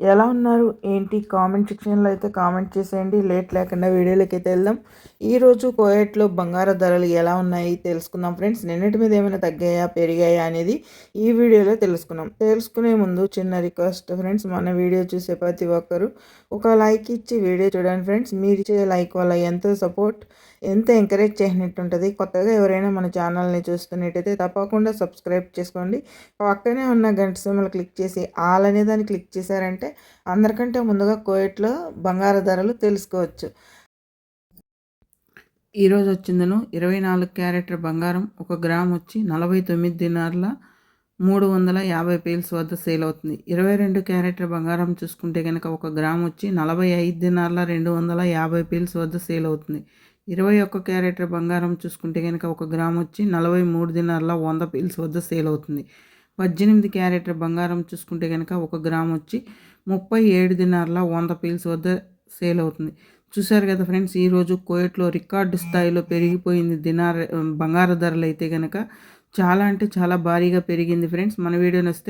ఎలా ఉన్నారు? ఏంటి? కామెంట్ సెక్షన్లో అయితే కామెంట్ చేసేయండి. లేట్ లేకుండా వీడియోలోకి అయితే వెళ్దాం ఈరోజు కోయట్లో బంగారు ధరలు ఎలా ఉన్నాయి తెలుసుకుందాం ఫ్రెండ్స్. నిన్నటి మీద ఏమైనా తగ్గాయా? పెరిగాయా అనేది ఈ వీడియోలో తెలుసుకున్నాం తెలుసుకునే ముందు చిన్న రిక్వెస్ట్ ఫ్రెండ్స్. మన వీడియో చూసే ప్రతి ఒక్కరు ఒక లైక్ ఇచ్చి వీడియో చూడండి ఫ్రెండ్స్. మీరు ఇచ్చే లైక్ వల్ల ఎంతో సపోర్ట్ ఎంత ఎంకరేజ్ చేసినట్టు ఉంటుంది కొత్తగా ఎవరైనా మన ఛానల్ని చూస్తున్నట్టయితే తప్పకుండా సబ్స్క్రైబ్ చేసుకోండి. పక్కనే ఉన్న గంట సిమ్మలు క్లిక్ చేసి ఆల్ అనే దాన్ని క్లిక్ చేశారంటే అందరికంటే ముందుగా కోయట్లో బంగారు ధరలు తెలుసుకోవచ్చు. ఈరోజు వచ్చిందను ఇరవై నాలుగు క్యారెట్ బంగారం ఒక గ్రామ్ వచ్చి నలభై తొమ్మిది దినార్ల మూడు వందల యాభై పీల్స్ వద్ద సేల్ అవుతుంది. ఇరవై రెండు క్యారెట్ బంగారం చూసుకుంటే కనుక ఒక గ్రామ్ వచ్చి నలభై ఐదు దినార్ల రెండు వందల యాభై పీల్స్ వద్ద సేల్ అవుతుంది. ఇరవై ఒక్క క్యారెట్ బంగారం చూసుకుంటే కనుక ఒక గ్రామ్ వచ్చి నలభై మూడు దినార్ల వంద పీల్స్ వద్ద సేల్ అవుతుంది. పద్దెనిమిది క్యారెట్ బంగారం చూసుకుంటే కనుక ఒక గ్రామ్ వచ్చి ముప్పై ఏడు దినార్ల వంద పీల్స్ వద్ద సేల్ అవుతుంది. చూశారు కదా ఫ్రెండ్స్ ఈరోజు కోయట్లో రికార్డు స్థాయిలో పెరిగిపోయింది దినార్ బంగారు ధరలు అయితే కనుక చాలా అంటే చాలా భారీగా పెరిగింది ఫ్రెండ్స్. మన వీడియో నస్తే